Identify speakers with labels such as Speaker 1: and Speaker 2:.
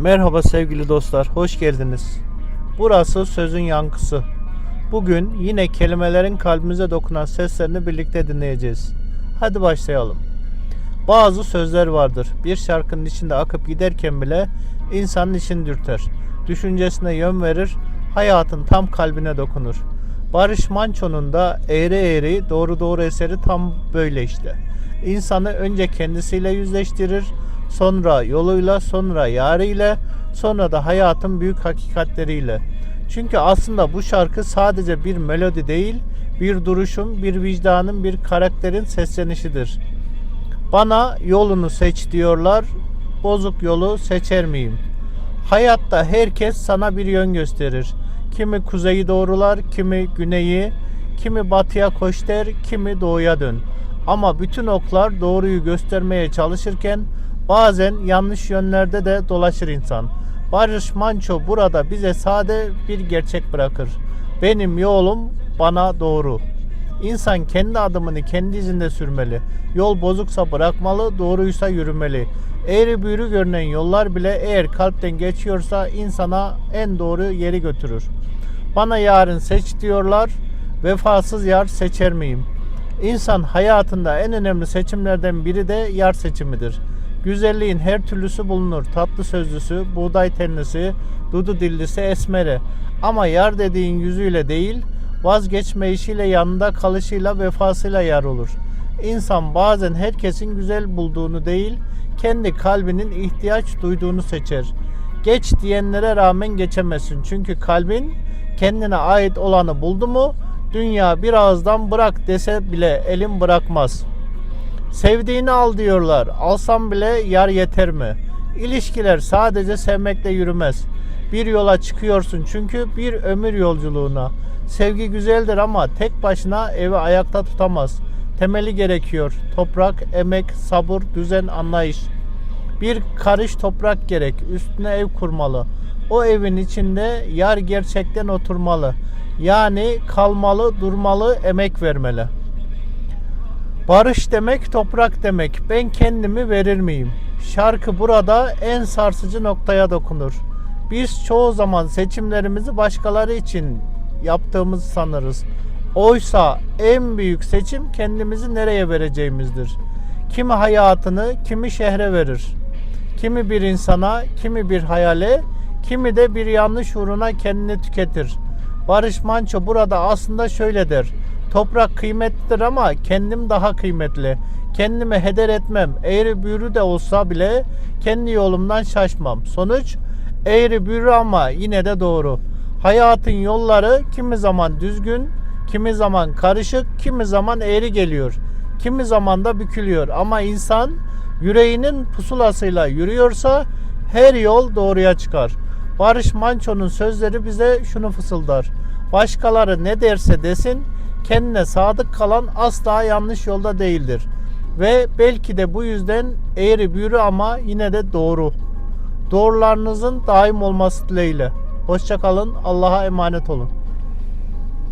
Speaker 1: Merhaba sevgili dostlar, hoş geldiniz. Burası Sözün Yankısı. Bugün yine kelimelerin kalbimize dokunan seslerini birlikte dinleyeceğiz. Hadi başlayalım. Bazı sözler vardır. Bir şarkının içinde akıp giderken bile insanın içini dürter. Düşüncesine yön verir, hayatın tam kalbine dokunur. Barış Manço'nun da eğri eğri doğru doğru eseri tam böyle işte. İnsanı önce kendisiyle yüzleştirir, sonra yoluyla, sonra yarıyla, sonra da hayatın büyük hakikatleriyle. Çünkü aslında bu şarkı sadece bir melodi değil, bir duruşun, bir vicdanın, bir karakterin seslenişidir. Bana yolunu seç diyorlar, bozuk yolu seçer miyim? Hayatta herkes sana bir yön gösterir. Kimi kuzeyi doğrular, kimi güneyi, kimi batıya koş der, kimi doğuya dön. Ama bütün oklar doğruyu göstermeye çalışırken bazen yanlış yönlerde de dolaşır insan. Barış Manço burada bize sade bir gerçek bırakır. Benim yolum bana doğru. İnsan kendi adımını kendi izinde sürmeli. Yol bozuksa bırakmalı, doğruysa yürümeli. Eğri büğrü görünen yollar bile eğer kalpten geçiyorsa insana en doğru yeri götürür. Bana yarın seç diyorlar, vefasız yar seçer miyim? İnsan hayatında en önemli seçimlerden biri de yar seçimidir. Güzelliğin her türlüsü bulunur. Tatlı sözlüsü, buğday tenlisi, dudu dillisi, esmeri. Ama yar dediğin yüzüyle değil, vazgeçme işiyle yanında kalışıyla vefasıyla yar olur. İnsan bazen herkesin güzel bulduğunu değil, kendi kalbinin ihtiyaç duyduğunu seçer. Geç diyenlere rağmen geçemezsin. Çünkü kalbin kendine ait olanı buldu mu, dünya bir ağızdan bırak dese bile elin bırakmaz. Sevdiğini al diyorlar. Alsam bile yar yeter mi? İlişkiler sadece sevmekle yürümez. Bir yola çıkıyorsun çünkü bir ömür yolculuğuna. Sevgi güzeldir ama tek başına evi ayakta tutamaz. Temeli gerekiyor. Toprak, emek, sabır, düzen, anlayış. Bir karış toprak gerek. Üstüne ev kurmalı. O evin içinde yar gerçekten oturmalı. Yani kalmalı, durmalı, emek vermeli. Barış demek toprak demek. Ben kendimi verir miyim? Şarkı burada en sarsıcı noktaya dokunur. Biz çoğu zaman seçimlerimizi başkaları için yaptığımızı sanırız. Oysa en büyük seçim kendimizi nereye vereceğimizdir. Kimi hayatını, kimi şehre verir. Kimi bir insana, kimi bir hayale, kimi de bir yanlış uğruna kendini tüketir. Barış Manço burada aslında şöyle der. Toprak kıymetlidir ama kendim daha kıymetli. Kendimi heder etmem. Eğri büğrü de olsa bile kendi yolumdan şaşmam. Sonuç eğri büğrü ama yine de doğru. Hayatın yolları kimi zaman düzgün, kimi zaman karışık, kimi zaman eğri geliyor. Kimi zaman da bükülüyor. Ama insan yüreğinin pusulasıyla yürüyorsa her yol doğruya çıkar. Barış Manço'nun sözleri bize şunu fısıldar. Başkaları ne derse desin, kendine sadık kalan asla yanlış yolda değildir. Ve belki de bu yüzden eğri büğrü ama yine de doğru. Doğrularınızın daim olması dileğiyle. Hoşçakalın. Allah'a emanet olun.